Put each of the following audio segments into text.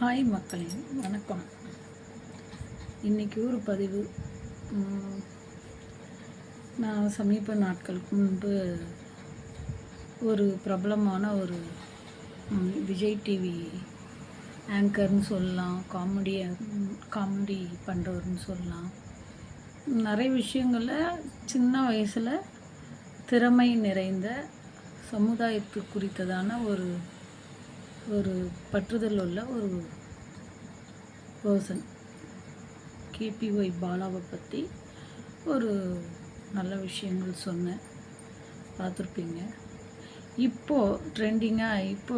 Hi மக்களே வணக்கம். இன்றைக்கி ஒரு பதிவு. நான் சமீப நாட்களுக்கு முன்பு ஒரு பிரபலமான ஒரு விஜய் டிவி ஆங்கர்னு சொல்லலாம் காமெடி காமெடி பண்ணுறவர்னு சொல்லலாம். நிறைய விஷயங்களில் சின்ன வயசில் திறமை நிறைந்த சமுதாயத்து குறித்ததான ஒரு ஒரு பற்றுதல் உள்ள ஒரு பர்சன் கேபிஒய் பாலாவை பற்றி ஒரு நல்ல விஷயங்கள் சொன்னேன். பார்த்துருப்பீங்க. இப்போது ட்ரெண்டிங்காக இப்போ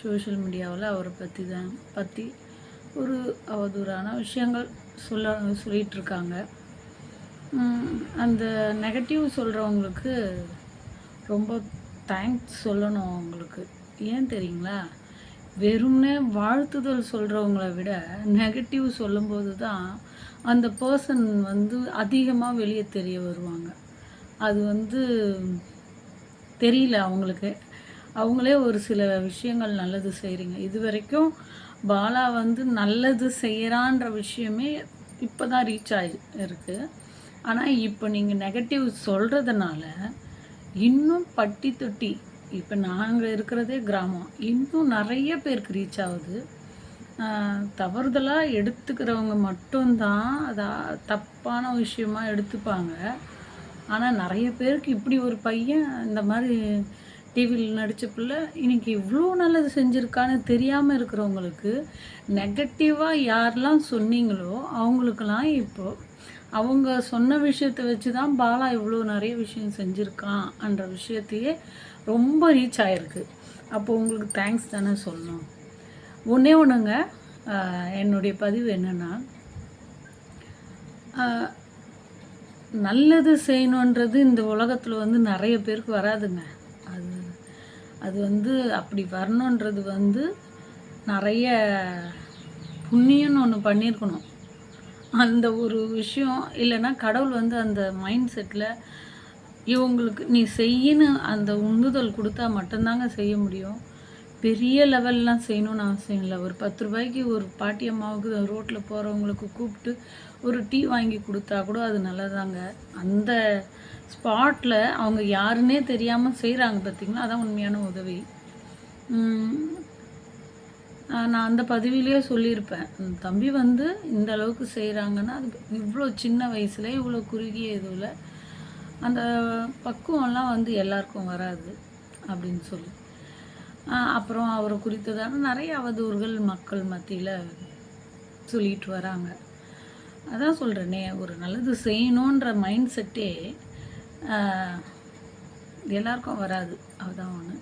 சோஷியல் மீடியாவில் அவரை பற்றி தான் பற்றி ஒரு அவதூறான விஷயங்கள் சொல்ல சொல்லிகிட்ருக்காங்க அந்த நெகட்டிவ் சொல்கிறவங்களுக்கு ரொம்ப தேங்க்ஸ் சொல்லணும் அவங்களுக்கு. ஏன் தெரியுங்களா? வெறும்னே வாழ்த்துதல் சொல்கிறவங்கள விட நெகட்டிவ் சொல்லும்போது தான் அந்த பர்சன் வந்து அதிகமாக வெளியே தெரிய வருவாங்க. அது வந்து தெரியல அவங்களுக்கு. அவங்களே ஒரு சில விஷயங்கள் நல்லது செய்கிறீங்க இது வரைக்கும் பாலா வந்து நல்லது செய்கிறான்ற விஷயமே இப்போ தான் ரீச் ஆகி இருக்குது ஆனால் இப்போ நீங்கள் நெகட்டிவ் சொல்கிறதுனால இன்னும் பட்டி தொட்டி இப்போ நாங்கள் இருக்கிறதே கிராமம். இன்னும் நிறைய பேருக்கு ரீச் ஆகுது. தவறுதலாக எடுத்துக்கிறவங்க மட்டும்தான் அதை தப்பான விஷயமா எடுத்துப்பாங்க. ஆனால் நிறைய பேருக்கு இப்படி ஒரு பையன் இந்த மாதிரி டிவியில் நடித்த பிள்ளை இன்னைக்கு இவ்வளோ நல்லது செஞ்சுருக்கான்னு தெரியாமல் இருக்கிறவங்களுக்கு நெகட்டிவாக யாரெல்லாம் சொன்னீங்களோ அவங்களுக்கெல்லாம் இப்போ அவங்க சொன்ன விஷயத்தை வச்சு தான் பாலா இவ்வளோ நிறைய விஷயம் செஞ்சுருக்கான்ன்ற விஷயத்தையே ரொம்ப ரீச் ஆகிருக்கு அப்போது உங்களுக்கு தேங்க்ஸ் தானே சொல்லணும். ஒன்றே ஒன்றுங்க என்னுடைய பதிவு என்னென்னா நல்லது செய்யணுன்றது இந்த உலகத்தில் வந்து நிறைய பேருக்கு வராதுங்க. அது அது வந்து அப்படி வரணுன்றது வந்து நிறைய புண்ணியம்னு ஒன்று பண்ணியிருக்கணும் அந்த ஒரு விஷயம் இல்லைன்னா கடவுள் வந்து அந்த மைண்ட் செட்டில் இவங்களுக்கு நீ செய்யின்னு அந்த உந்துதல் கொடுத்தா மட்டும்தாங்க செய்ய முடியும். பெரிய லெவல்லாம் செய்யணும்னு அவசியம் இல்லை. ஒரு பத்து ரூபாய்க்கு ஒரு பாட்டி அம்மாவுக்கு ரோட்டில் போகிறவங்களுக்கு கூப்பிட்டு ஒரு டீ வாங்கி கொடுத்தா கூட அது நல்லதாங்க. அந்த ஸ்பாட்டில் அவங்க யாருன்னே தெரியாமல் செய்கிறாங்க பார்த்தீங்களா அதான் உண்மையான உதவி. நான் அந்த பதவியிலே சொல்லியிருப்பேன். தம்பி வந்து இந்த அளவுக்கு செய்கிறாங்கன்னா அது இவ்வளோ சின்ன வயசுல இவ்வளோ குறுகிய இதுவில் அந்த பக்குவம்லாம் வந்து எல்லாருக்கும் வராது அப்படின்னு சொல்லி. அப்புறம் அவரை குறித்ததான நிறைய அவதூறுகள் மக்கள் மத்தியில் சொல்லிட்டு வராங்க. அதான் சொல்கிறேனே ஒரு நல்லது செய்யணுன்ற மைண்ட் செட்டே எல்லாருக்கும் வராது. அதுதான் ஒன்று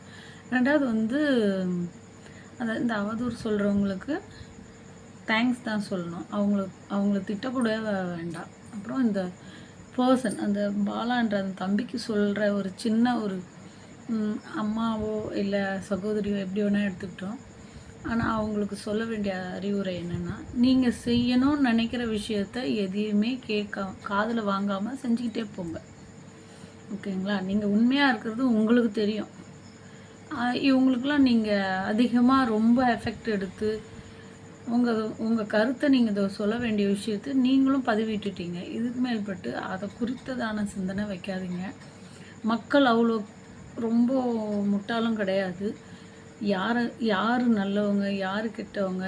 ரெண்டாவது வந்து அந்த இந்த அவதூறு சொல்கிறவங்களுக்கு தேங்க்ஸ் தான் சொல்லணும். அவங்கள அவங்கள திட்டக்கூட வேண்டாம். அப்புறம் இந்த பர்சன் அந்த பாலான்ற அந்த தம்பிக்கு சொல்கிற ஒரு சின்ன ஒரு அம்மாவோ இல்லை சகோதரியோ எப்படி வேணால் எடுத்துக்கிட்டோம். ஆனால் அவங்களுக்கு சொல்ல வேண்டிய அறிவுரை என்னென்னா நீங்கள் செய்யணும்னு நினைக்கிற விஷயத்த எதையுமே கேட்க காதில் வாங்காமல் செஞ்சுக்கிட்டே போங்க. ஓகேங்களா? நீங்கள் உண்மையாக இருக்கிறது உங்களுக்கு தெரியும். இவங்களுக்கெல்லாம் நீங்கள் அதிகமாக ரொம்ப எஃபெக்ட் எடுத்து உங்கள் உங்கள் கருத்தை நீங்கள் இதை சொல்ல வேண்டிய விஷயத்தை நீங்களும் பதிவிட்டுட்டீங்க. இதுக்கு மேல்பட்டு அதை குறித்ததான சிந்தனை வைக்காதீங்க. மக்கள் அவ்வளோ ரொம்ப முட்டாளும் கிடையாது. யார் யார் நல்லவங்க யார் கெட்டவங்க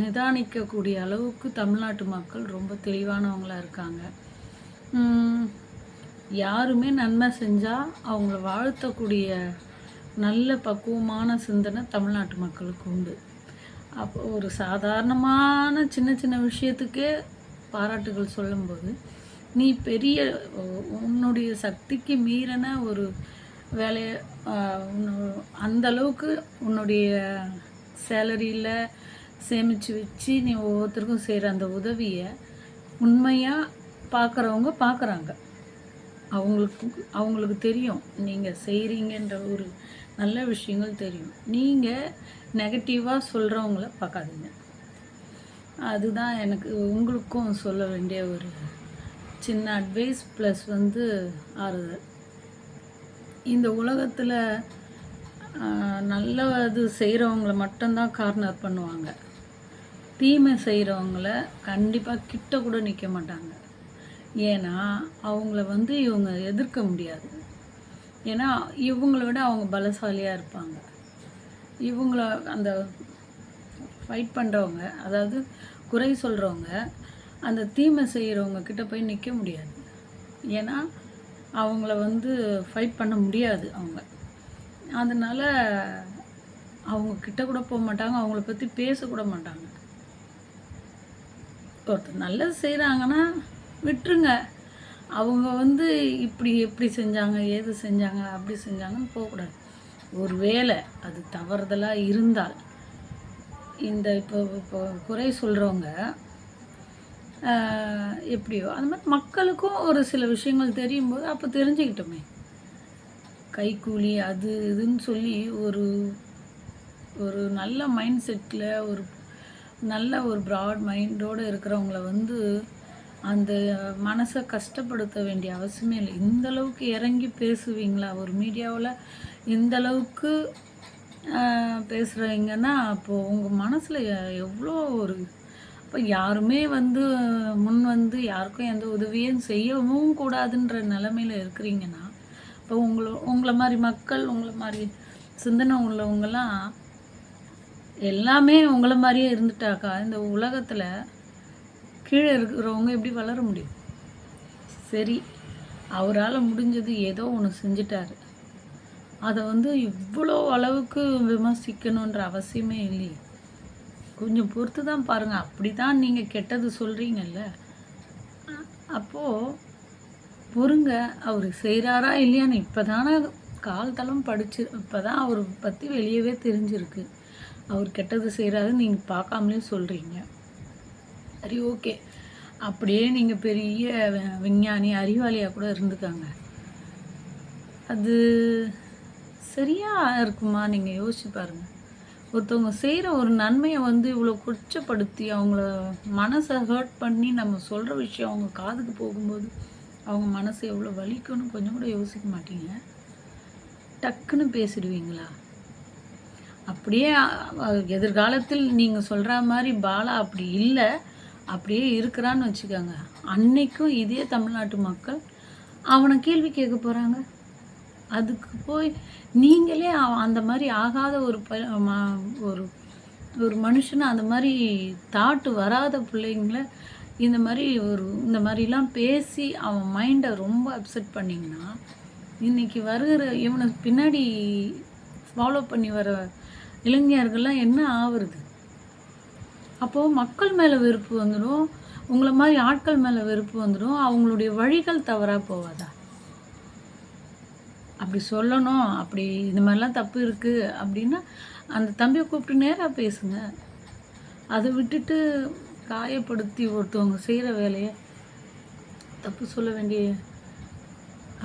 நிதானிக்கக்கூடிய அளவுக்கு தமிழ்நாட்டு மக்கள் ரொம்ப தெளிவானவங்களாக இருக்காங்க. யாருமே நன்மை செஞ்சால் அவங்கள வாழ்த்தக்கூடிய நல்ல பக்குவமான சிந்தனை தமிழ்நாட்டு மக்களுக்கு உண்டு. அப்போ ஒரு சாதாரணமான சின்ன சின்ன விஷயத்துக்கே பாராட்டுகள் சொல்லும்போது நீ பெரிய உன்னுடைய சக்திக்கு மீறின ஒரு வேலையை அந்த அளவுக்கு உன்னுடைய சேலரியில் சேமித்து வச்சு நீ ஒவ்வொருத்தருக்கும் செய்கிற அந்த உதவியை உண்மையாக பார்க்குறவங்க பார்க்குறாங்க அவங்களுக்கு அவங்களுக்கு தெரியும். நீங்கள் செய்கிறீங்கன்ற ஒரு நல்ல விஷயங்கள் தெரியும். நீங்கள் நெகட்டிவாக சொல்கிறவங்கள பார்க்காதீங்க. அதுதான் எனக்கு உங்களுக்கும் சொல்ல வேண்டிய ஒரு சின்ன அட்வைஸ் ப்ளஸ் வந்து ஆறுதல். இந்த உலகத்தில் நல்ல இது செய்கிறவங்கள மட்டும்தான் கார்னர் பண்ணுவாங்க. தீமை செய்கிறவங்கள கண்டிப்பாக கிட்ட கூட நிற்க மாட்டாங்க. ஏன்னா அவங்கள வந்து இவங்க எதிர்க்க முடியாது. ஏன்னா இவங்கள விட அவங்க பலசாலியாக இருப்பாங்க. இவங்கள அந்த ஃபைட் பண்ணுறவங்க அதாவது குறை சொல்கிறவங்க அந்த தீமை செய்கிறவங்க கிட்ட போய் நிற்க முடியாது. ஏன்னா அவங்கள வந்து ஃபைட் பண்ண முடியாது அவங்க. அதனால் அவங்க கிட்ட கூட போக மாட்டாங்க அவங்கள பற்றி பேசக்கூட மாட்டாங்க. ஒருத்தர் நல்லது செய்கிறாங்கன்னா விட்டுருங்க. அவங்க வந்து இப்படி எப்படி செஞ்சாங்க ஏது செஞ்சாங்க அப்படி செஞ்சாங்கன்னு போகக்கூடாது. ஒருவேளை அது தவறுதலாக இருந்தால் இந்த இப்போ இப்போ குறை சொல்கிறவங்க எப்படியோ அந்த மாதிரி மக்களுக்கும் ஒரு சில விஷயங்கள் தெரியும் போது அப்போ தெரிஞ்சுக்கிட்டோமே. கைக்கூலி அது இதுன்னு சொல்லி ஒரு ஒரு நல்ல மைண்ட் செட்டில் ஒரு நல்ல ஒரு ப்ராட் மைண்டோடு இருக்கிறவங்கள வந்து அந்த மனசை கஷ்டப்படுத்த வேண்டிய அவசியமே இல்லை. இந்தளவுக்கு இறங்கி பேசுவீங்களா? ஒரு மீடியாவில் இந்த அளவுக்கு பேசுகிறீங்கன்னா அப்போது உங்கள் மனசில் எவ்வளோ ஒரு இப்போ யாருமே வந்து முன் வந்து யாருக்கும் எந்த உதவியும் செய்யவும் கூடாதுன்ற நிலமையில இருக்கிறீங்கன்னா இப்போ உங்களை உங்களை மாதிரி மக்கள் உங்களை மாதிரி சிந்தனை உள்ளவங்களாம் எல்லாமே உங்களை மாதிரியே இருந்துட்டாக்கா இந்த உலகத்தில் கீழே இருக்கிறவங்க எப்படி வளர முடியும்? சரி அவரால் முடிஞ்சது ஏதோ ஒன்று செஞ்சிட்டாரு. அதை வந்து இவ்வளோ அளவுக்கு விமர்சிக்கணுன்ற அவசியமே இல்லையே. கொஞ்சம் பொறுத்து தான் பாருங்கள் அப்படி தான் நீங்கள் கெட்டது சொல்கிறீங்கல்ல அப்போது பொறுங்க. அவர் செய்கிறாரா இல்லையான்னு இப்போ தானே கால் தளம் படிச்சு இப்போ தான் அவர் பற்றி வெளியவே தெரிஞ்சிருக்கு. அவர் கெட்டது செய்கிறாரு நீங்கள் பார்க்காமலே சொல்கிறீங்க சரி ஓகே. அப்படியே நீங்கள் பெரிய விஞ்ஞானி அறிவாளியாக கூட இருந்துக்காங்க. அது சரியாக இருக்குமா? நீங்கள் யோசிச்சு பாருங்கள் ஒருத்தவங்க செய்கிற ஒரு நன்மையை வந்து இவ்வளோ கொச்சப்படுத்தி அவங்கள மனசை ஹர்ட் பண்ணி நம்ம சொல்கிற விஷயம் அவங்க காதுக்கு போகும்போது அவங்க மனசு எவ்வளோ வலிக்கும்னு கொஞ்சம் கூட யோசிக்க மாட்டீங்க. டக்குன்னு பேசிடுவீங்களா? அப்படியே எதிர்காலத்தில் நீங்கள் சொல்கிற மாதிரி பாலா அப்படி இல்லை. அப்படியே இருக்கிறான்னு வச்சுக்கோங்க. அன்னைக்கும் இதே தமிழ்நாட்டு மக்கள் அவனை கேள்வி கேட்க போகிறாங்க அதுக்கு போய் நீங்களே அந்த மாதிரி ஆகாத ஒரு ப ஒரு ஒரு மனுஷனை அந்த மாதிரி தாட்டு வராத பிள்ளைங்கள இந்த மாதிரி ஒரு இந்த மாதிரிலாம் பேசி அவன் மைண்டை ரொம்ப அப்செட் பண்ணிங்கன்னா இன்றைக்கி வருகிற இவனை பின்னாடி ஃபாலோ பண்ணி வர இளைஞர்கள்லாம் என்ன ஆகுறது அப்போது மக்கள் மேலே வெறுப்பு வந்துடும். உங்களை மாதிரி ஆட்கள் மேலே வெறுப்பு வந்துடும். அவங்களுடைய வழிகள் தவறாக போவாதா அப்படி சொல்லணும் அப்படி இந்த மாதிரிலாம் தப்பு இருக்குது அப்படின்னா அந்த தம்பியை கூப்பிட்டு நேராக பேசுங்க. அதை விட்டுட்டு காயப்படுத்தி ஒருத்தவங்க செய்கிற வேலையை தப்பு சொல்ல வேண்டிய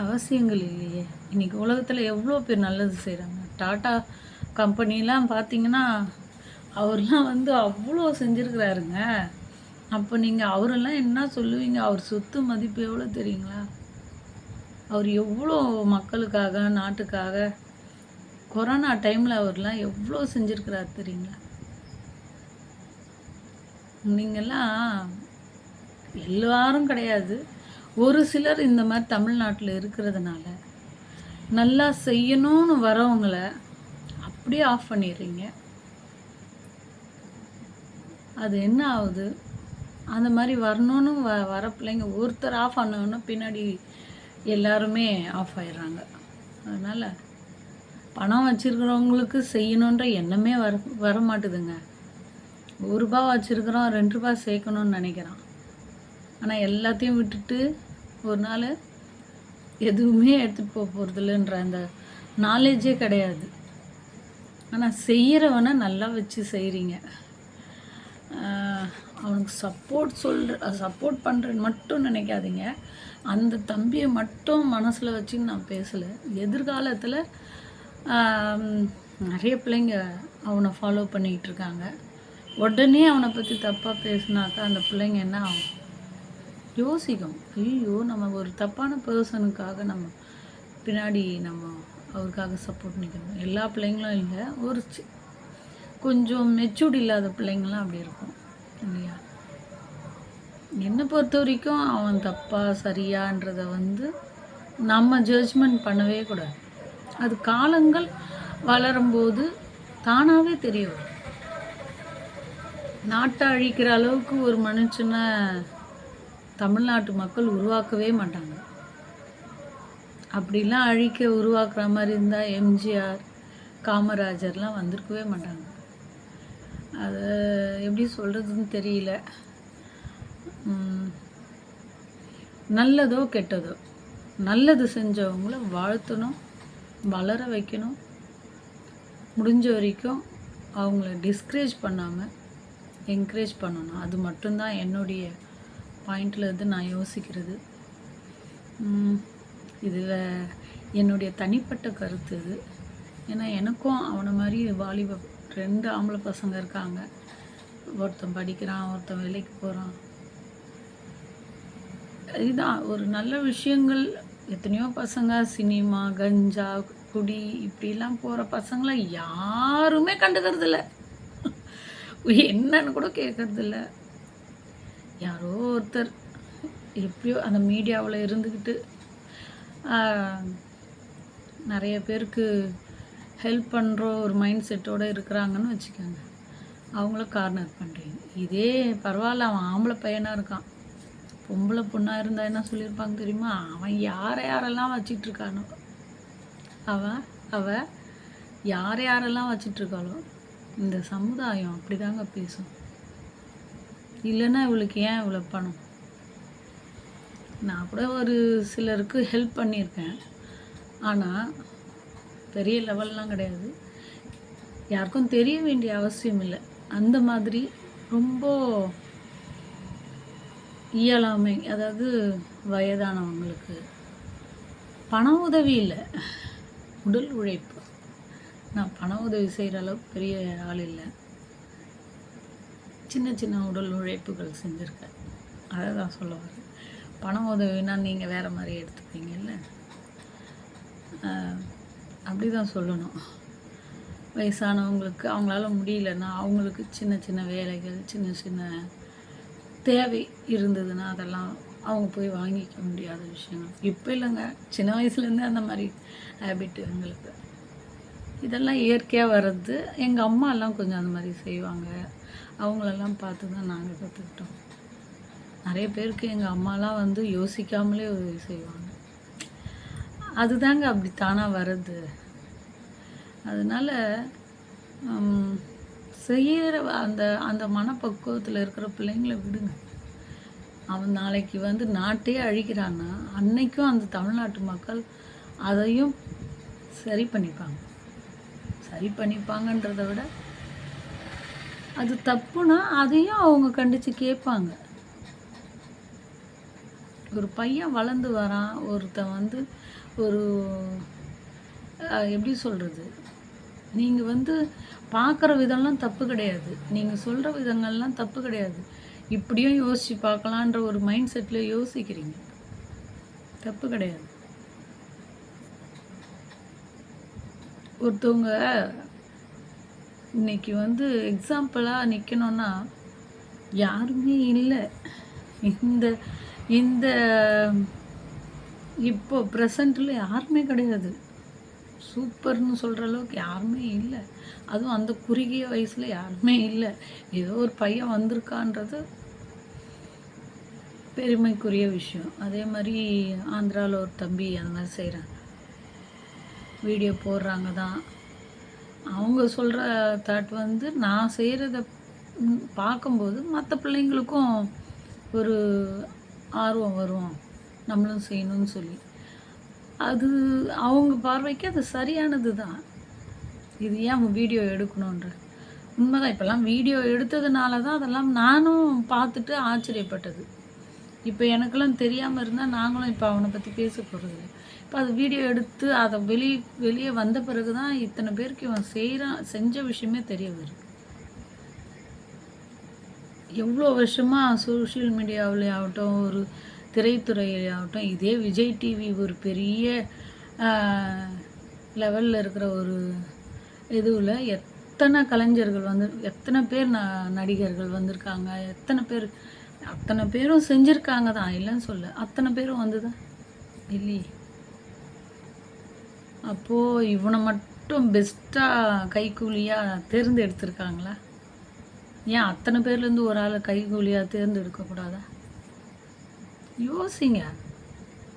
அவசியங்கள் இல்லையே. இன்றைக்கி உலகத்தில் எவ்வளோ பேர் நல்லது செய்கிறாங்க டாட்டா கம்பெனிலாம் பார்த்தீங்கன்னா அவர்லாம் வந்து அவ்வளோ செஞ்சுருக்கிறாருங்க. அப்போ நீங்கள் அவரெல்லாம் என்ன சொல்லுவீங்க? அவர் சொத்து மதிப்பு எவ்வளோ தெரியுங்களா? அவர் எவ்வளோ மக்களுக்காக நாட்டுக்காக கொரோனா டைமில் அவர்லாம் எவ்வளோ செஞ்சுருக்கிறார் தெரியுங்களா? நீங்கள்லாம் எல்லாரும் கிடையாது. ஒரு சிலர் இந்த மாதிரி தமிழ்நாட்டில் இருக்கிறதுனால நல்லா செய்யணும்னு வரவங்கள அப்படியே ஆஃப் பண்ணிடுறீங்க. அது என்ன ஆகுது? அந்த மாதிரி வரணும்னு வ வர பிள்ளைங்க ஒருத்தர் ஆஃப் ஆனோன்னு பின்னாடி எல்லாருமே ஆஃப் ஆயிடுறாங்க. அதனால் பணம் வச்சுருக்கிறவங்களுக்கு செய்யணுன்ற எண்ணமே வர வர மாட்டுதுங்க ஒரு ரூபா வச்சுருக்குறோம் ரெண்டு ரூபா சேர்க்கணும்னு நினைக்கிறான். ஆனால் எல்லாத்தையும் விட்டுட்டு ஒரு நாள் எதுவுமே எடுத்துகிட்டு போக போகிறதில்லன்ற அந்த நாலேஜே கிடையாது. ஆனால் செய்கிறவனை நல்லா வச்சு செய்கிறீங்க அவனுக்கு சப்போர்ட் சொல்கிற சப்போர்ட் பண்ணுறேன்னு மட்டும் நினைக்காதீங்க. அந்த தம்பியை மட்டும் மனசில் வச்சுன்னு நான் பேசலை. எதிர்காலத்தில் நிறைய பிள்ளைங்க அவனை ஃபாலோ பண்ணிக்கிட்டு இருக்காங்க. உடனே அவனை பற்றி தப்பாக பேசினாக்கா அந்த பிள்ளைங்க என்ன ஆகும்? யோசிக்கும். ஐயோ நம்ம ஒரு தப்பான பர்சனுக்காக நம்ம பின்னாடி நம்ம அவருக்காக சப்போர்ட் நிற்கணும் எல்லா பிள்ளைங்களும் இல்லை ஒரு கொஞ்சம் மெச்சூர்ட் இல்லாத பிள்ளைங்களாம் அப்படி இருக்கும். இல்லையா? என்னை பொறுத்த வரைக்கும் அவன் தப்பா சரியான்றதை வந்து நம்ம ஜட்ஜ்மெண்ட் பண்ணவே கூடாது. அது காலங்கள் வளரும்போது தானாகவே தெரிய வரும். நாட்டை அழிக்கிற அளவுக்கு ஒரு மனுஷனை தமிழ்நாட்டு மக்கள் உருவாக்கவே மாட்டாங்க. அப்படிலாம் அழிக்க உருவாக்குற மாதிரி இருந்தால் எம்ஜிஆர் காமராஜர்லாம் வந்திருக்கவே மாட்டாங்க. அது எப்படி சொல்கிறதுன்னு தெரியல. நல்லதோ கெட்டதோ நல்லது செஞ்சவங்கள வாழ்த்தணும் வளர வைக்கணும். முடிஞ்ச வரைக்கும் அவங்கள டிஸ்கரேஜ் பண்ணாமல் என்கரேஜ் பண்ணணும். அது மட்டும்தான் என்னுடைய பாயிண்டில் இருந்து நான் யோசிக்கிறது. இதில் என்னுடைய தனிப்பட்ட கருத்து இது. ஏன்னா எனக்கும் அவனை மாதிரி வாலிப ரெண்டு ஆம்பளை பசங்க இருக்காங்க. ஒருத்தன் படிக்கிறான் ஒருத்தன் வேலைக்கு போகிறான் இதுதான் ஒரு நல்ல விஷயங்கள். எத்தனையோ பசங்க சினிமா கஞ்சா குடி இப்படிலாம் போகிற பசங்களை யாருமே கண்டுக்கிறது இல்லை என்னன்னு கூட கேட்கறதில்ல யாரோ ஒருத்தர் எப்படியோ அந்த மீடியாவில் இருந்துக்கிட்டு நிறைய பேருக்கு ஹெல்ப் பண்ணுற ஒரு மைண்ட் செட்டோடு இருக்கிறாங்கன்னு வச்சுக்கோங்க. அவங்கள கார்னர் பண்ணுறீங்க இதே பரவாயில்ல அவன் ஆம்பளை பையனாக இருக்கான். பொம்பளை பொண்ணாக இருந்தால் என்ன சொல்லியிருப்பாங்க தெரியுமா? அவன் யாரை யாரெல்லாம் வச்சிட்ருக்கானோ. அவன் அவ யார் யாரெல்லாம் வச்சிட்ருக்காளோ இந்த சமுதாயம் அப்படிதாங்க பேசும். இல்லைன்னா இவளுக்கு ஏன் இவ்வளோ பணம்? நான் கூட ஒரு சிலருக்கு ஹெல்ப் பண்ணியிருக்கேன். ஆனால் பெரிய லெவல்லாம் கிடையாது. யாருக்கும் தெரிய வேண்டிய அவசியம் இல்லை. அந்த மாதிரி ரொம்ப இயலாமை அதாவது வயதானவங்களுக்கு. பண உதவி இல்லை. உடல் உழைப்பு. நான் பண உதவி செய்கிற அளவுக்கு பெரிய ஆள் இல்லை. சின்ன சின்ன உடல் உழைப்புகள் செஞ்சுருக்கேன் அதை தான் சொல்ல வரேன். பண உதவினா நீங்கள் வேறு மாதிரி எடுத்துப்பீங்கல்ல? ஆஹ் அப்படி தான் சொல்லணும். வயசானவங்களுக்கு அவங்களால முடியலன்னா அவங்களுக்கு சின்ன சின்ன வேலைகள் சின்ன சின்ன தேவை இருந்ததுன்னா அதெல்லாம் அவங்க போய் வாங்கிக்க முடியாத விஷயங்கள். இப்போ இல்லைங்க. சின்ன வயசுலேருந்தே அந்த மாதிரி ஹேபிட் எங்களுக்கு. இதெல்லாம் இயற்கையாக வர்றது எங்கள் அம்மாலாம் கொஞ்சம் அந்த மாதிரி செய்வாங்க. அவங்களெல்லாம் பார்த்து தான் நாங்கள் கற்றுக்கிட்டோம் நிறைய பேருக்கு எங்கள் அம்மாலாம் வந்து யோசிக்காமலே உதவி செய்வாங்க. அதுதாங்க அப்படி தானாக வர்றது. அதனால செய்கிற அந்த அந்த மனப்பக்குவத்தில் இருக்கிற பிள்ளைங்களை விடுங்க. அவன் நாளைக்கு வந்து நாட்டையே அழிக்கிறான்னா அன்னைக்கும் அந்த தமிழ்நாட்டு மக்கள் அதையும் சரி பண்ணிப்பாங்க. சரி பண்ணிப்பாங்கன்றதை விட அது தப்புனா அதையும் அவங்க கண்டித்து கேட்பாங்க. ஒரு பையன் வளர்ந்து வரான் ஒருத்தன் வந்து ஒரு எப்படி சொல்கிறது நீங்கள் வந்து பார்க்குற விதம்லாம் தப்பு கிடையாது. நீங்கள் சொல்கிற விதங்கள்லாம் தப்பு கிடையாது. இப்படியும் யோசித்து பார்க்கலான்ற ஒரு மைண்ட் செட்டில் யோசிக்கிறீங்க. தப்பு கிடையாது. ஒருத்தவங்க இன்னைக்கு வந்து எக்ஸாம்பிளாக நிற்கணும்னா யாருமே இல்லை. இந்த இந்த இப்போ ப்ரெசண்ட்டில் யாருமே கிடையாது. சூப்பர்னு சொல்கிற அளவுக்கு யாருமே இல்லை. அதுவும் அந்த குறுகிய வயசில் யாருமே இல்லை. ஏதோ ஒரு பையன் வந்திருக்கான்றது பெருமைக்குரிய விஷயம். அதே மாதிரி ஆந்திராவில் ஒரு தம்பி அந்த மாதிரி செய்கிறாங்க வீடியோ போடுறாங்க தான் அவங்க சொல்கிற தாட் வந்து நான் செய்கிறத பார்க்கும்போது மற்ற பிள்ளைங்களுக்கும் ஒரு ஆர்வம் வரும். நம்மளும் செய்யணும்னு சொல்லி. அது அவங்க பார்வைக்கு அது சரியானது தான். இது ஏன் அவங்க வீடியோ எடுக்கணுன்ற உண்மைதான் இப்போல்லாம் வீடியோ எடுத்ததுனால தான் அதெல்லாம் நானும் பார்த்துட்டு ஆச்சரியப்பட்டது. இப்போ எனக்கெல்லாம் தெரியாமல் இருந்தால் நாங்களும் இப்போ அவனை பற்றி பேச போகிறது இல்லை. இப்போ அது வீடியோ எடுத்து அதை வெளி வெளியே வந்த பிறகு தான் இத்தனை பேருக்கு இவன் செய்கிறான் செஞ்ச விஷயமே தெரிய வருது. எவ்வளோ வருஷமாக சோஷியல் மீடியாவிலே ஆகட்டும் ஒரு திரைத்துறையாகட்டும் இதே விஜய் டிவி ஒரு பெரிய லெவலில் இருக்கிற ஒரு இதுவில் எத்தனை கலைஞர்கள் வந்து எத்தனை பேர் ந நடிகர்கள் வந்திருக்காங்க எத்தனை பேர் அத்தனை பேரும் செஞ்சுருக்காங்க தான் இல்லைன்னு சொல்ல அத்தனை பேரும் வந்துதான் இல்லையே. அப்போது இவனை மட்டும் பெஸ்ட்டாக கைக்கூலியாக தேர்ந்தெடுத்திருக்காங்களா? ஏன் அத்தனை பேர்லேருந்து ஒரு ஆளை கைக்கூலியாக தேர்ந்தெடுக்கக்கூடாதா யோசிங்க.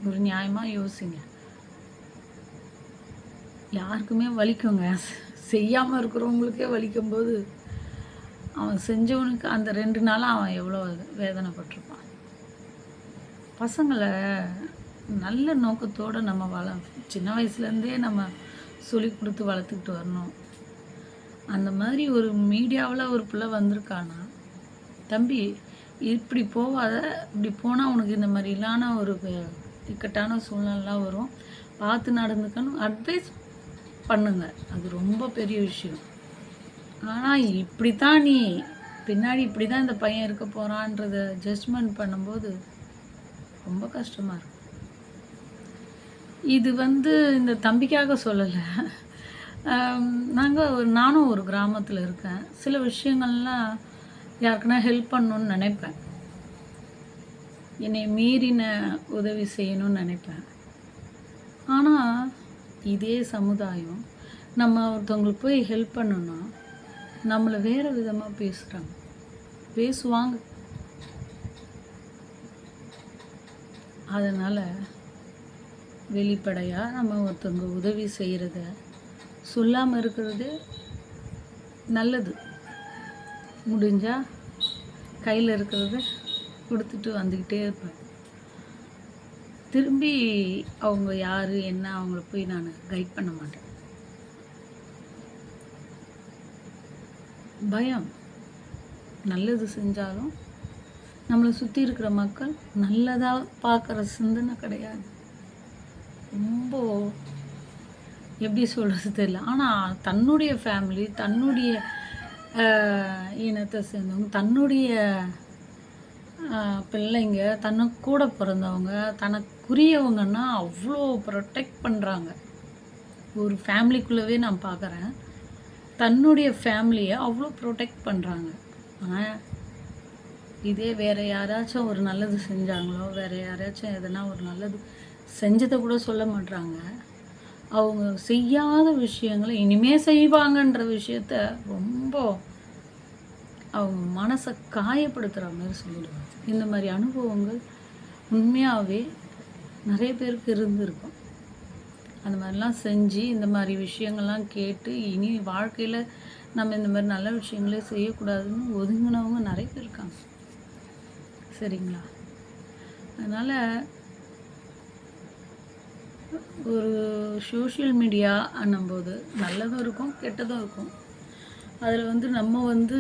ஒரு நியாயமாக யோசிங்க. யாருக்குமே வலிக்குங்க. செய்யாமல் இருக்கிறவங்களுக்கே வலிக்கும்போது அவன் செஞ்சவனுக்கு அந்த ரெண்டு நாளாக அவன் எவ்வளோ வேதனைப்பட்டிருப்பான். பசங்களை நல்ல நோக்கத்தோடு நம்ம வள சின்ன வயசுலேருந்தே நம்ம சொல்லி கொடுத்து வளர்த்துக்கிட்டு வரணும். அந்த மாதிரி ஒரு மீடியாவில் ஒரு பிள்ளை வந்திருக்கானா தம்பி இப்படி போகாத இப்படி போனால் உனக்கு இந்த மாதிரிலான ஒரு இக்கட்டான சூழ்நிலாம் வரும். பார்த்து நடந்துக்கணும். அட்வைஸ் பண்ணுங்க. அது ரொம்ப பெரிய விஷயம். ஆனால் இப்படி தான் நீ பின்னாடி இப்படி தான் இந்த பையன் இருக்க போகிறான்றத ஜட்ஜ்மெண்ட் பண்ணும்போது ரொம்ப கஷ்டமாக இருக்கும் இது வந்து இந்த தம்பிக்காக சொல்லலை. நாங்கள் ஒரு நானும் ஒரு கிராமத்தில் இருக்கேன். சில விஷயங்கள்லாம் யாருக்குன்னா ஹெல்ப் பண்ணணும்னு நினைப்பேன். என்னை மீறின உதவி செய்யணும்னு நினைப்பேன். ஆனால் இதே சமுதாயம் நம்ம ஒருத்தவங்களுக்கு போய் ஹெல்ப் பண்ணோன்னா நம்மளை வேறு விதமாக பேசுகிறாங்க பேசுவாங்க. அதனால் வெளிப்படையாக நம்ம ஒருத்தவங்க உதவி செய்கிறத சொல்லாமல் இருக்கிறது நல்லது. முடிஞ்சால் கையில் இருக்கிறத கொடுத்துட்டு வந்துக்கிட்டே இருப்பேன். திரும்பி அவங்க யார் என்ன அவங்கள போய் நான் கைட் பண்ண மாட்டேன். பயம். நல்லது செஞ்சாலும் நம்மளை சுற்றி இருக்கிற மக்கள் நல்லதாக பார்க்குற சிந்தனை கிடையாது. ரொம்ப எப்படி சொல்கிறது தெரியல. ஆனால் தன்னுடைய ஃபேமிலி தன்னுடைய இனத்தை சேர்ந்தவங்க தன்னுடைய பிள்ளைங்க தனக்கு கூட பிறந்தவங்க தனக்குரியவங்கன்னா அவ்வளோ ப்ரொடெக்ட் பண்ணுறாங்க ஒரு ஃபேமிலிக்குள்ளவே நான் பார்க்குறேன் தன்னுடைய ஃபேமிலியை அவ்வளோ ப்ரொடெக்ட் பண்ணுறாங்க ஆனால் இதே வேறு யாராச்சும் ஒரு நல்லது செஞ்சாங்களோ வேறு யாராச்சும் எதனா ஒரு நல்லது செஞ்சதை கூட சொல்ல மாட்றாங்க. அவங்க செய்யாத விஷயங்களை இனிமே செய்வாங்கன்ற விஷயத்த ரொம்ப அவங்க மனசை காயப்படுத்துகிற மாதிரி சொல்லிடுவாங்க. இந்த மாதிரி அனுபவங்கள் உண்மையாகவே நிறைய பேருக்கு இருந்திருக்கும். அந்த மாதிரிலாம் செஞ்சு இந்த மாதிரி விஷயங்கள்லாம் கேட்டு இனி வாழ்க்கையில் நம்ம இந்த மாதிரி நல்ல விஷயங்களே செய்யக்கூடாதுன்னு ஒதுங்கினவங்க நிறைய பேர் இருக்காங்க. சரிங்களா? அதனால் ஒரு சோஷியல் மீடியா அண்ணும்போது நல்லதும் இருக்கும் கெட்டதும் இருக்கும். அதில் வந்து நம்ம வந்து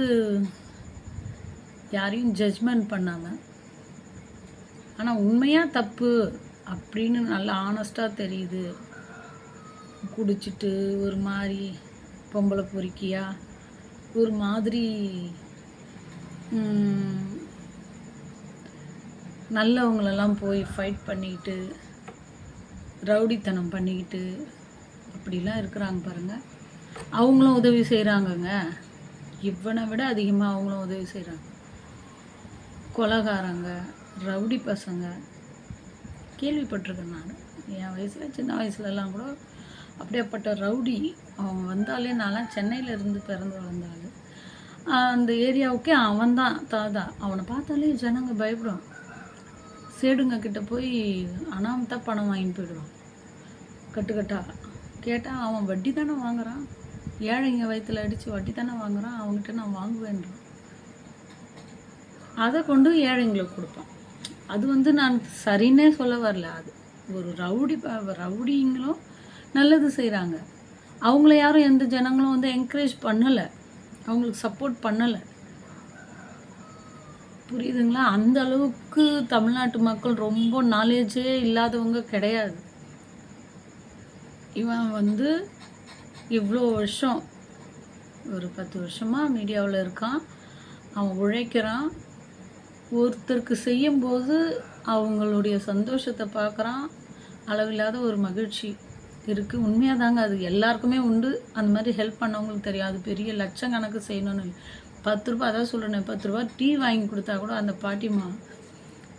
யாரையும் ஜட்ஜ்மெண்ட் பண்ணாமல் ஆனால் உண்மையாக தப்பு அப்படின்னு நல்லா ஆனஸ்ட்டாக தெரியுது. குடிச்சிட்டு ஒரு மாதிரி பொம்பளை பொறுக்கியா ஒரு மாதிரி நல்லவங்களெல்லாம் போய் ஃபைட் பண்ணிக்கிட்டு ரவுடித்தனம் பண்ணிக்கிட்டு அப்படிலாம் இருக்கிறாங்க பாருங்கள் அவங்களும் உதவி செய்கிறாங்கங்க இவனை விட அதிகமாக அவங்களும் உதவி செய்கிறாங்க கொலகாரங்க ரவுடி பசங்க. கேள்விப்பட்டிருக்கேன் நான். என் வயசில் சின்ன வயசுலலாம் கூட அப்படியேப்பட்ட ரவுடி அவன் வந்தாலே நான்லாம் சென்னையில் இருந்து பிறந்து வளர்ந்தாள் அந்த ஏரியாவுக்கே அவன் தான் தாதா அவனை பார்த்தாலே ஜனங்க பயப்படும் சேடுங்க கிட்ட போய் அனாமத்தான் பணம் வாங்கிட்டு போயிடுவான் கட்டுக்கட்டாக கேட்டால் அவன் வட்டி தானே வாங்குறான். ஏழைங்க வயிற்றில் அடித்து வட்டி தானே வாங்குறான். அவங்ககிட்ட நான் வாங்குவேன்றான். அதை கொண்டு ஏழைங்களுக்கு கொடுப்பான் அது வந்து நான் சரின்னே சொல்ல வரல அது. ஒரு ரவுடி ப- ரவுடிங்களும் நல்லது செய்கிறாங்க அவங்கள யாரும் எந்த ஜனங்களும் வந்து என்கரேஜ் பண்ணலை. அவங்களுக்கு சப்போர்ட் பண்ணலை. புரியுதுங்களா? அந்த அளவுக்கு தமிழ்நாட்டு மக்கள் ரொம்ப நாலேஜே இல்லாதவங்க கிடையாது. இவன் வந்து இவ்வளோ வருஷம் ஒரு பத்து வருஷமாக மீடியாவில் இருக்கான். அவன் உழைக்கிறான். ஒருத்தருக்கு செய்யும்போது அவங்களுடைய சந்தோஷத்தை பார்க்குறான். அளவில்லாத ஒரு மகிழ்ச்சி இருக்குது உண்மையாக தாங்க அது எல்லாருக்குமே உண்டு. அந்த மாதிரி ஹெல்ப் பண்ணவங்களுக்கு தெரியாது. பெரிய பெரிய லட்சக்கணக்கு செய்யணும்னு பத்து ரூபா அதான் சொல்கிறேன் பத்து ரூபா டீ வாங்கி கொடுத்தா கூட அந்த பாட்டிம்மா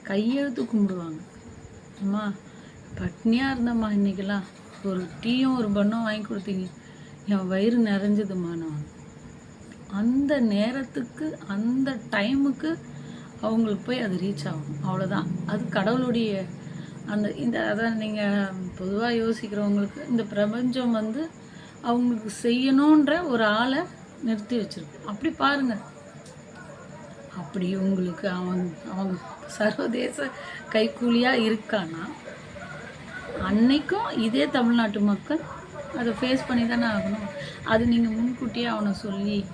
கையெழுத்து கும்பிடுவாங்க. அம்மா பட்னியாக இருந்தம்மா இன்றைக்கெல்லாம் ஒரு டீயும் ஒரு பண்ணும் வாங்கி கொடுத்தீங்க. என் வயிறு நிறைஞ்சதுமா நான். அந்த நேரத்துக்கு அந்த டைமுக்கு அவங்களுக்கு போய் அது ரீச் ஆகும். அவ்வளோதான் அது கடவுளுடைய அந்த இந்த அதான் நீங்கள் பொதுவாக யோசிக்கிறவங்களுக்கு இந்த பிரபஞ்சம் வந்து அவங்களுக்கு செய்யணுன்ற ஒரு ஆளை நிறுத்தி வச்சுருக்கு. அப்படி பாருங்க. அப்படி உங்களுக்கு அவன் அவங்க சர்வதேச கைக்கூலியாக இருக்கானா அன்னைக்கும் இதே தமிழ்நாட்டு மக்கள் அதை ஃபேஸ் பண்ணி தானே ஆகணும். அது நீங்கள் முன்கூட்டியே அவனை சொல்லி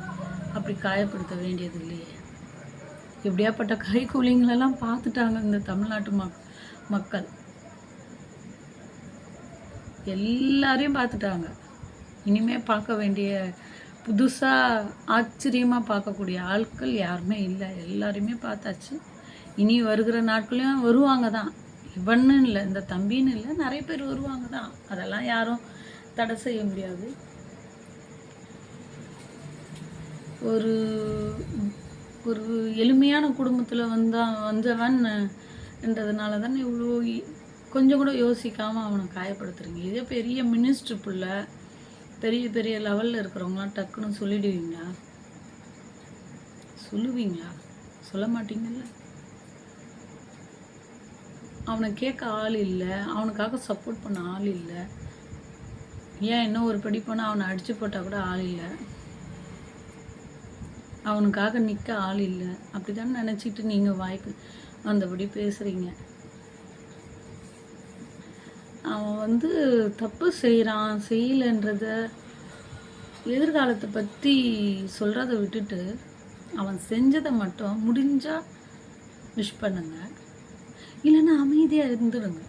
அப்படி காயப்படுத்த வேண்டியது இல்லையே. எப்படியாப்பட்ட கைக்கூலிங்களெல்லாம் பார்த்துட்டாங்க இந்த தமிழ்நாட்டு மக் மக்கள். எல்லாரையும் பார்த்துட்டாங்க. இனிமே பார்க்க வேண்டிய புதுசாக ஆச்சரியமாக பார்க்கக்கூடிய ஆட்கள் யாருமே இல்லை. எல்லாருமே பார்த்தாச்சு. இனி வருகிற நாட்களையும் வருவாங்க தான். இவன்னு இல்லை இந்த தம்பின்னு இல்லை நிறைய பேர் வருவாங்க தான். அதெல்லாம் யாரும் தடை செய்ய முடியாது. ஒரு ஒரு எளிமையான குடும்பத்தில் வந்தான் வந்தவன் என்றதுனால தானே இவ்வளோ கொஞ்சம் கூட யோசிக்காமல் அவனை காயப்படுத்துறீங்க. இதே பெரிய மினிஸ்டர் பிள்ளை பெரிய பெரிய லெவலில் இருக்கிறவங்களாம் டக்குன்னு சொல்லிடுவீங்களா? சொல்லுவீங்களா? சொல்ல மாட்டீங்கல்ல? அவனை கேட்க ஆள் இல்லை. அவனுக்காக சப்போர்ட் பண்ண ஆள் இல்லை. ஏன் இன்னும் ஒரு படி போனால் அவனை அடிச்சு போட்டால் கூட ஆள் இல்லை. அவனுக்காக நிற்க ஆள் இல்லை. அப்படி தானே நினச்சிட்டு நீங்கள் வாய்க்கு வந்தபடி பேசுகிறீங்க அவன் வந்து தப்பு செய்கிறான் செய்யலைன்றத எதிர்காலத்தை பற்றி சொல்கிறத விட்டுட்டு அவன் செஞ்சதை மட்டும் முடிஞ்சால் விஷ் பண்ணுங்கள் இல்லைன்னா அமைதியாக இருந்துடுங்க.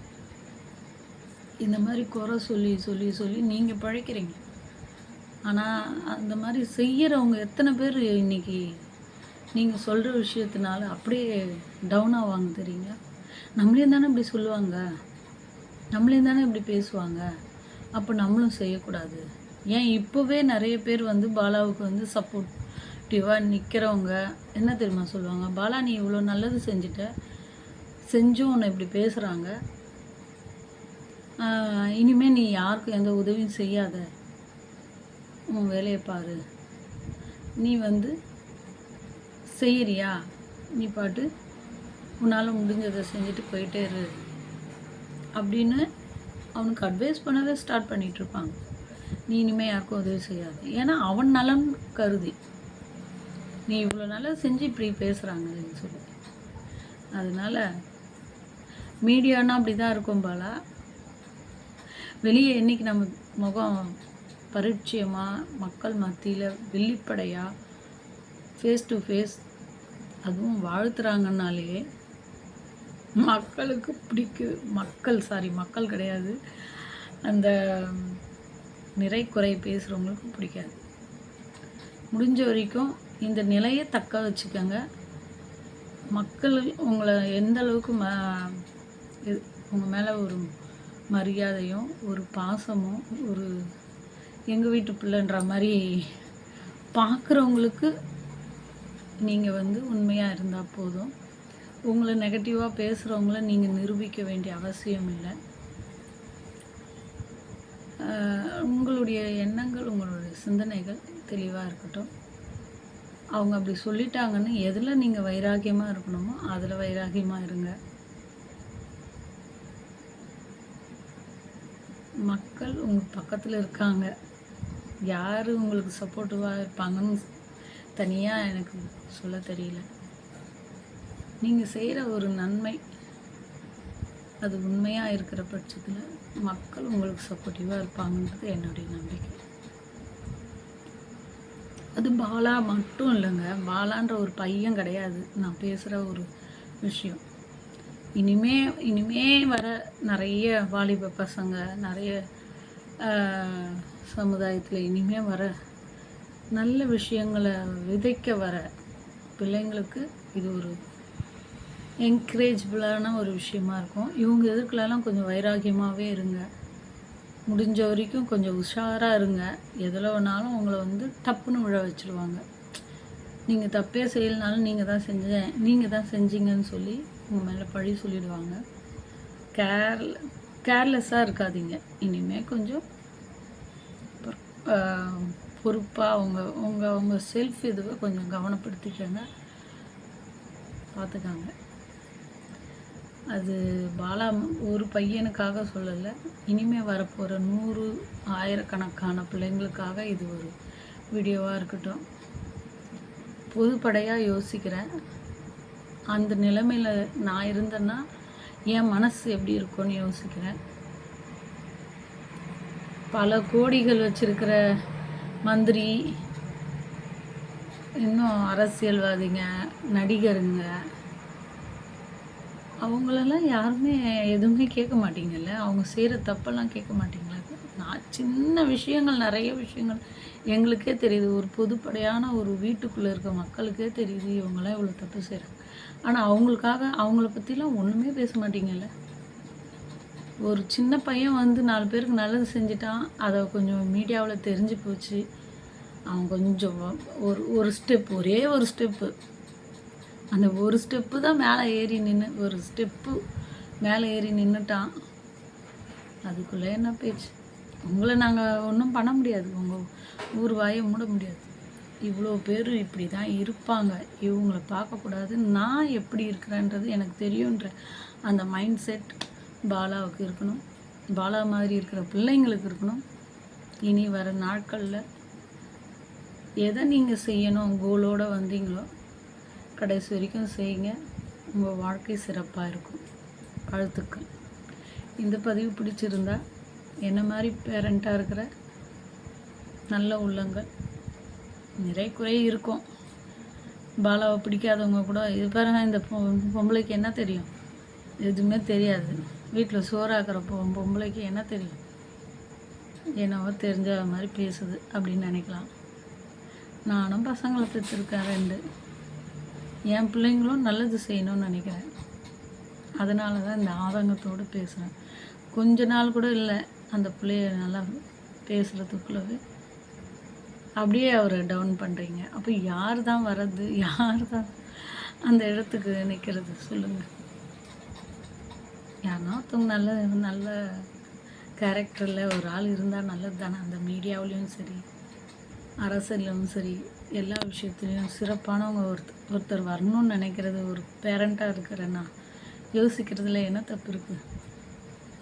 இந்த மாதிரி குறை சொல்லி சொல்லி சொல்லி நீங்கள் பழைக்கிறீங்க. ஆனால் அந்த மாதிரி செய்கிறவங்க எத்தனை பேர் இன்னைக்கு நீங்கள் சொல்கிற விஷயத்தினால அப்படியே டவுன் ஆவாங்க தெரியுங்களா? நம்மளே தானே இப்படி சொல்லுவாங்க. நம்மளே தானே இப்படி பேசுவாங்க. அப்போ நம்மளும் செய்யக்கூடாது. ஏன் இப்போவே நிறைய பேர் வந்து பாலாவுக்கு வந்து சப்போர்ட்டிவாக நிற்கிறவங்க என்ன தெரியுமா சொல்லுவாங்க? பாலா நீ இவ்வளோ நல்லது செஞ்சுட்ட. செஞ்சும் உன்னை இப்படி பேசுகிறாங்க இனிமேல் நீ யாருக்கும் எந்த உதவியும் செய்யாத. உன் வேலையை பாரு. நீ வந்து செய்யறியா? நீ பாட்டு உன்னால் முடிஞ்சதை செஞ்சுட்டு போயிட்டே இரு. அப்படின்னு அவனுக்கு அட்வைஸ் பண்ணவே ஸ்டார்ட் பண்ணிகிட்ருப்பாங்க இருப்பாங்க. நீ இனிமேல் யாருக்கும் உதவி செய்யாது. ஏன்னா அவன் நலன் கருதி. நீ இவ்வளோ நல்லா செஞ்சு இப்படி பேசுகிறாங்கன்னு சொல்லி. அதனால மீடியானா அப்படி தான் இருக்கும் போல். வெளியே என்னைக்கு நம்ம முகம் பரிச்சயமாக மக்கள் மத்தியில் வெளிப்படையாக ஃபேஸ் டு ஃபேஸ் அதுவும் வாழ்த்துறாங்கன்னாலே மக்களுக்கு பிடிக்கு. மக்கள் சாரி மக்கள் கிடையாது. அந்த நிறை குறை பேசுகிறவங்களுக்கு பிடிக்காது. முடிஞ்ச வரைக்கும் இந்த நிலையை தக்க வச்சுக்கோங்க. மக்கள் உங்களை எந்த அளவுக்கு ம இது- மேலே ஒரு மரியாதையும் ஒரு பாசமும் ஒரு எங்கள் வீட்டு பிள்ளைன்ற மாதிரி பார்க்குறவங்களுக்கு நீங்கள் வந்து உண்மையாக இருந்தால் போதும். உங்களை நெகட்டிவாக பேசுகிறவங்கள நீங்கள் நிரூபிக்க வேண்டிய அவசியம் இல்லை. உங்களுடைய எண்ணங்கள் உங்களுடைய சிந்தனைகள் தெளிவாக இருக்கட்டும். அவங்க அப்படி சொல்லிட்டாங்கன்னு எதில் நீங்கள் வைராகியமாக இருக்கணுமோ அதில் வைராகியமாக இருங்க. மக்கள் உங்கள் பக்கத்தில் இருக்காங்க. யார் உங்களுக்கு சப்போர்ட்டிவாக இருப்பாங்கன்னு தனியாக எனக்கு சொல்ல தெரியல. நீங்கள் செய்கிற ஒரு நன்மை அது உண்மையாக இருக்கிற பட்சத்தில் மக்கள் உங்களுக்கு சப்போர்ட்டிவாக இருப்பாங்கன்றது என்னுடைய நம்பிக்கை. அது பாலா மட்டும் இல்லைங்க. பாலான்ற ஒரு பையன் கிடையாது. நான் பேசுகிற ஒரு விஷயம். இனிமே இனிமே வர நிறைய வாலிப பசங்க நிறைய சமுதாயத்தில் இனிமே வர நல்ல விஷயங்களை விதைக்க வர பிள்ளைங்களுக்கு இது ஒரு என்கரேஜபிளான ஒரு விஷயமா இருக்கும். இவங்க எதிர்க்கலாம் கொஞ்சம் வைராகியமாகவே இருங்க. முடிஞ்ச வரைக்கும் கொஞ்சம் உஷாராக இருங்க. எதில் வேணாலும் உங்களை வந்து டப்புன்னு விழ வச்சுருவாங்க. நீங்கள் தப்பே செய்யலைனாலும் நீங்கள் தான் செஞ்சேன் நீங்கள் தான் செஞ்சீங்கன்னு சொல்லி உங்கள் மேலே பழி சொல்லிடுவாங்க. கேர் கேர்லெஸ்ஸாக இருக்காதீங்க. இனிமேல் கொஞ்சம் பொறுப்பாக அவங்க உங்கள் உங்கள் செல்ஃப் இதுவை கொஞ்சம் கவனப்படுத்திக்கங்க. பார்த்துக்காங்க அது பாலா ஒரு பையனுக்காக சொல்லலை. இனிமேல் வரப்போகிற நூறு ஆயிரக்கணக்கான பிள்ளைங்களுக்காக இது ஒரு வீடியோவாக இருக்கட்டும். பொதுப்படையாக யோசிக்கிறேன். அந்த நிலைமையில் நான் இருந்தேன்னா என் மனசு எப்படி இருக்கும்னு யோசிக்கிறேன். பல கோடிகள் வச்சிருக்கிற மந்திரி இன்னும் அரசியல்வாதிங்க நடிகருங்க அவங்களெல்லாம் யாருமே எதுவுமே கேட்க மாட்டீங்கல்ல? அவங்க செய்கிற தப்பெல்லாம் கேட்க மாட்டீங்களா? நான் சின்ன விஷயங்கள் நிறைய விஷயங்கள் எங்களுக்கே தெரியுது ஒரு பொதுப்படையான ஒரு வீட்டுக்குள்ளே இருக்க மக்களுக்கே தெரியுது இவங்களாம் இவ்வளோ தப்பு செய்கிறாங்க ஆனால் அவங்களுக்காக அவங்கள பற்றிலாம் ஒன்றுமே பேச மாட்டீங்கல்ல? ஒரு சின்ன பையன் வந்து நாலு பேருக்கு நல்லது செஞ்சிட்டான் அதை கொஞ்சம் மீடியாவில் தெரிஞ்சு போச்சு. அவன் கொஞ்சம் ஒரு ஒரு ஸ்டெப் ஒரே ஒரு ஸ்டெப்பு அந்த ஒரு ஸ்டெப்பு தான் மேலே ஏறி நின்று ஒரு ஸ்டெப்பு மேலே ஏறி நின்றுட்டான் அதுக்குள்ளே என்ன பேச்சு உங்களை நாங்கள் ஒன்றும் பண்ண முடியாது. உங்கள் ஊர் வாயை மூட முடியாது. இவ்வளோ பேர் இப்படி தான் இருப்பாங்க. இவங்கள பார்க்கக்கூடாது. நான் எப்படி இருக்கிறேன்றது எனக்கு தெரியுன்ற அந்த மைண்ட் செட் பாலாவுக்கு இருக்கணும். பாலா மாதிரி இருக்கிற பிள்ளைங்களுக்கு இருக்கணும். இனி வர நாட்களில் எதை நீங்கள் செய்யணும் கோலோடு வந்தீங்களோ கடைசி வரைக்கும் செய்யுங்க. உங்கள் வாழ்க்கை சிறப்பாக இருக்கும். வாழ்த்துக்கள். இந்த பதிவு பிடிச்சிருந்தா என்ன மாதிரி பேரண்ட்டாக இருக்கிற நல்ல உள்ளங்கள். நிறைய குறை இருக்கும். பாலாவை பிடிக்காதவங்க கூட இது பாருங்க இந்த பொம்பளைக்கு என்ன தெரியும்? எதுவுமே தெரியாது. வீட்டில் சோறாக்குற பொ பொம்பளைக்கு என்ன தெரியும்? என்னவோ தெரிஞ்ச மாதிரி பேசுது அப்படின்னு நினைக்கலாம். நானும் பசங்களை பெற்றிருக்கேன் ரெண்டு. என் பிள்ளைங்களும் நல்லது செய்யணும்னு நினைக்கிறேன். அதனால தான் இந்த ஆதங்கத்தோடு பேசுகிறேன் கொஞ்ச நாள் கூட இல்லை அந்த பிள்ளைய நல்லா பேசுகிறதுக்குள்ளவே அப்படியே அவரை டவுன் பண்ணுறீங்க அப்போ யார் தான் வர்றது? யார் தான் அந்த இடத்துக்கு நிற்கிறது சொல்லுங்கள் யாருன்னா ஒருத்தவங்க நல்ல நல்ல கேரக்டரில் ஒரு ஆள் இருந்தால் நல்லது தானே அந்த மீடியாவிலையும் சரி அரசியலும் சரி எல்லா விஷயத்துலேயும் சிறப்பானவங்க ஒருத்தர் ஒருத்தர் வரணும்னு நினைக்கிறது ஒரு பேரண்ட்டாக இருக்கிறேன்னா யோசிக்கிறதுல என்ன தப்பு இருக்குது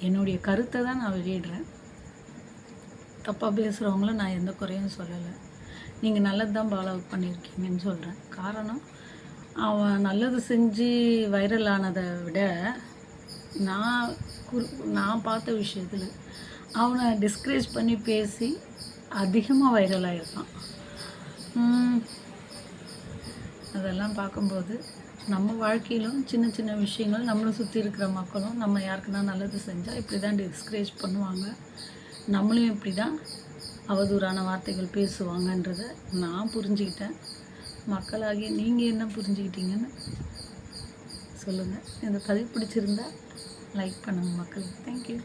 என்னுடைய கருத்தை தான் நான் வெளியிடுறேன். தப்பாக பேசுகிறவங்கள நான் எந்த குறையும் சொல்லலை. நீங்கள் நல்லது தான் ஃபாலோ பண்ணியிருக்கீங்கன்னு சொல்கிறேன் காரணம் அவன் நல்லது செஞ்சு வைரல் ஆனதை விட நான் குறு நான் பார்த்த விஷயத்தில் அவனை டிஸ்கரேஜ் பண்ணி பேசி அதிகமாக வைரல் ஆகிருக்கான் அதெல்லாம் பார்க்கும்போது நம்ம வாழ்க்கையிலும் சின்ன சின்ன விஷயங்கள் நம்மளை சுற்றி இருக்கிற மக்களும் நம்ம யாருக்குன்னா நல்லது செஞ்சால் இப்படி தான் டிஸ்கரேஜ் பண்ணுவாங்க. நம்மளும் இப்படி தான் அவதூறான வார்த்தைகள் பேசுவாங்கன்றதை நான் புரிஞ்சுக்கிட்டேன். மக்களாகிய நீங்கள் என்ன புரிஞ்சுக்கிட்டீங்கன்னு சொல்லுங்கள் இந்த பதிவு பிடிச்சிருந்தா லைக் பண்ணுங்கள் மக்களுக்கு. தேங்க்யூ